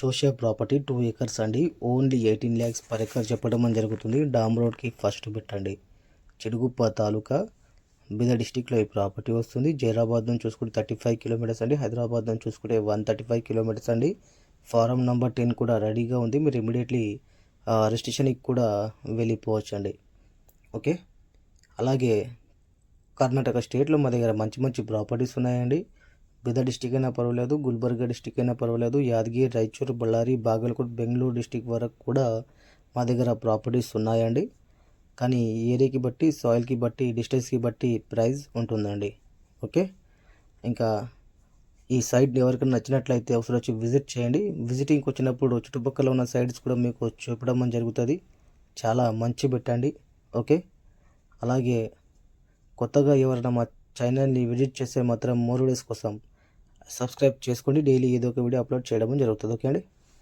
చూసే property two acres అండి. Only eighteen lakhs per acre చెప్పడం అని జరుగుతుంది. డామ్ రోడ్కి ఫస్ట్ పెట్టండి చిడుగుప్ప తాలూకా బీదర్ డిస్టిక్లో ఈ ప్రాపర్టీ వస్తుంది. జైరాబాద్ నుంచి చూసుకుంటే థర్టీ ఫైవ్ కిలోమీటర్స్ అండి. హైదరాబాద్ నుంచి చూసుకుంటే వన్ థర్టీ ఫైవ్ కిలోమీటర్స్ అండి. ఫారం నెంబర్ టెన్ కూడా రెడీగా ఉంది. మీరు ఇమీడియట్లీ రిజిస్ట్రేషన్కి కూడా వెళ్ళిపోవచ్చు అండి. ఓకే? అలాగే కర్ణాటక స్టేట్లో మా దగ్గర మంచి మంచి ప్రాపర్టీస్ ఉన్నాయండి. బీదర్ డిస్టిక్ అయినా పర్వాలేదు గుల్బర్గా డిస్టిక్ అయినా పర్వాలేదు యాదగిరి రాయచూరు బళ్ళారి బాగలకోట బెంగళూరు డిస్టిక్ వరకు కూడా మా దగ్గర ప్రాపర్టీస్ ఉన్నాయండి. కానీ ఏరియాకి బట్టి సాయిల్కి బట్టి డిస్టెన్స్కి బట్టి ప్రైస్ ఉంటుందండి. ఓకే? ఇంకా ఈ సైట్ ఎవరికైనా నచ్చినట్లయితే ఒకసారి వచ్చి విజిట్ చేయండి. విజిటింగ్కి వచ్చినప్పుడు చుట్టుపక్కల ఉన్న సైట్స్ కూడా మీకు చూపడం జరుగుతుంది. చాలా మంచి పెట్టండి ఓకే? అలాగే కొత్తగా ఎవరైనా మా ఛానల్ని విజిట్ చేస్తే మాత్రం మోర్ వీడియోస్ కోసం సబ్స్క్రైబ్ చేసుకోండి. డైలీ ఏదో ఒక వీడియో అప్లోడ్ చేయడం జరుగుతుంది. ఓకే అండి?